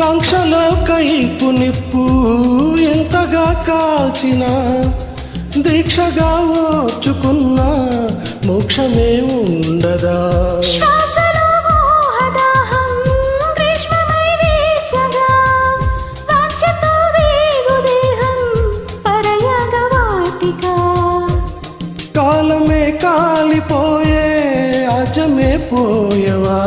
కాంక్షలో కైపు నిప్పు ఎంతగా కాల్చిన దీక్షగా ఓర్చుకున్న మోక్షమే ఉండదా? కాలమే కాలిపోయే అజమే పోయవా?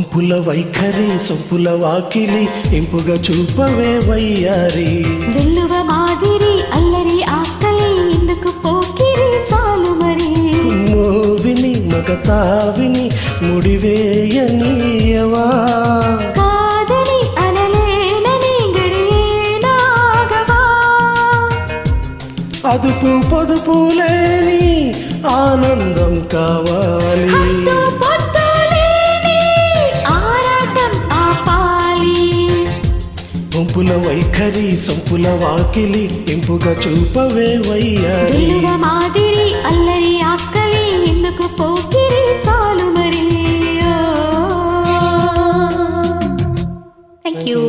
పంపుల వైఖరి సొంపుల వాకిలి ఇంపుగా చూపవే వయ్యారి. వెల్లువ మాదిరి అల్లరి ఆకలి ఎందుకు పోకిరి చాలు మరి? మోవిని మగతావిని ముడివేయనీయవా? కాదని అనలేనని గడియేనాగవా? అదుపు పొదుపు లేని ఆనందం కావాలి చూపుల వైఖరి సంపుల వాకిలి ఇంపుగా చూపవే వయ్యారి మాదిరి అల్లరి ఆకలి ఎందుకు పోకిరి చాలు మరి? Thank you